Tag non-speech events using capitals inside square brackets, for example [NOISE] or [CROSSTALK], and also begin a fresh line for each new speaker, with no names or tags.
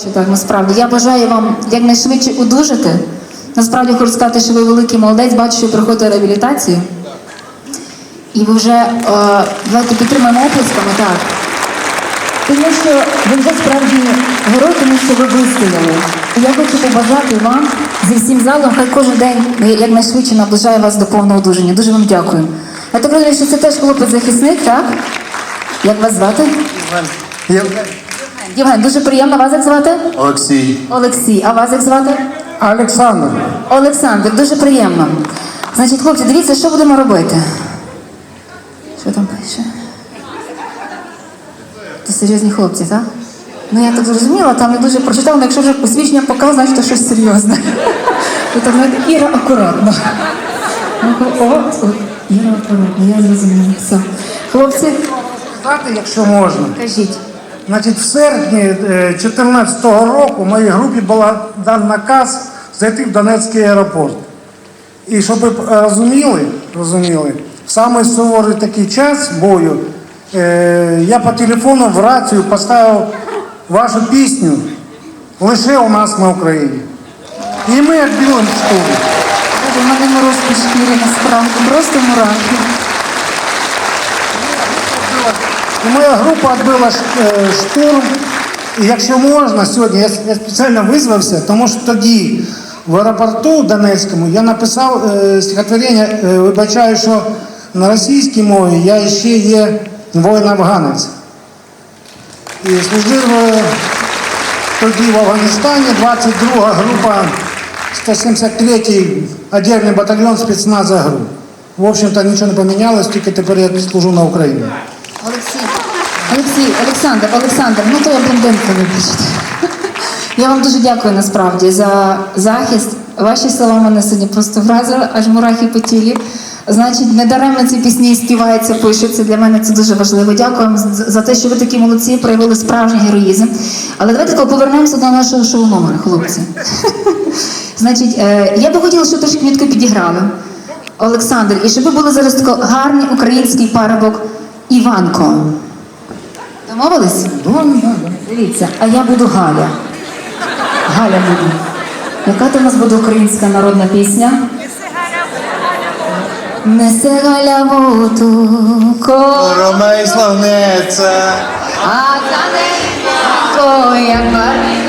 Що так, насправді. Я бажаю вам якнайшвидше одужати. Насправді хочу сказати, що ви великий молодець, бачу, що проходите реабілітацію. І ви вже е, давайте підтримаємо оплесками, так. Тому що ви вже справді герой, тому що ви вистояли. І я хочу побажати вам зі всім залом, хай кожен день якнайшвидше наближає вас до повного одужання. Дуже вам дякую. Я так розумію, що це теж хлопець-захисник, так? Як вас звати? Євген, дуже приємно вас як звати?
Олексій.
Олексій, а вас як звати?
Олександр,
Олександр, дуже приємно. Значить, хлопці, дивіться, що будемо робити. Що там пише? Це серйозні хлопці, так? Ну я так зрозуміла, там не дуже прочитала, але якщо вже посвідчення показав, значить то щось серйозне. [LAUGHS] Так Іра акуратно. Ну, О, Іра акуратно, я зрозуміла. Все. Хлопці,
якщо можна.
кажіть.
Значить, в серпні 2014 року моїй групі була дан наказ зайти в Донецький аеропорт. І щоб ви розуміли, розуміли, в самий суворий такий час бою е, я по телефону в рацію поставив вашу пісню лише у нас на Україні. І ми відбили штурм.
Боже, в мене мороз по насправді, просто мурахи.
І моя група відбила е, штурм. І якщо можна, сьогодні я, спеціально визвався, тому що тоді в аеропорту Донецькому я написав е, стихотворення, е, вибачаю, що на російській мові я ще є воїн-афганець. І служив е, тоді в Афганістані 22 група 173-й отдельний батальйон спецназа ГРУ. В общем-то, нічого не помінялось, тільки тепер я служу на Україні.
Олексій, Олексій, Олександр, Олександр, ну то я блондинка, вибачте. Я вам дуже дякую насправді за захист. Ваші слова мене сьогодні просто вразили, аж мурахи по тілі. Значить, недаремно ці пісні співаються, пишуться. Для мене це дуже важливо. Дякую вам за за те, що ви такі молодці, проявили справжній героїзм. Але давайте повернемося до нашого шоу номера, хлопці. [LAUGHS] Значить, е, я би хотіла, щоб трошки квітку підіграли. Олександр, і щоб ви були зараз тако гарний український парубок Іванко. Домовились? Дивіться, а я буду Галя. Галя буду. Яка то в нас буде українська народна пісня? Несе Галя воду, ко,
Ромей славнеться.
а за нею як мариця,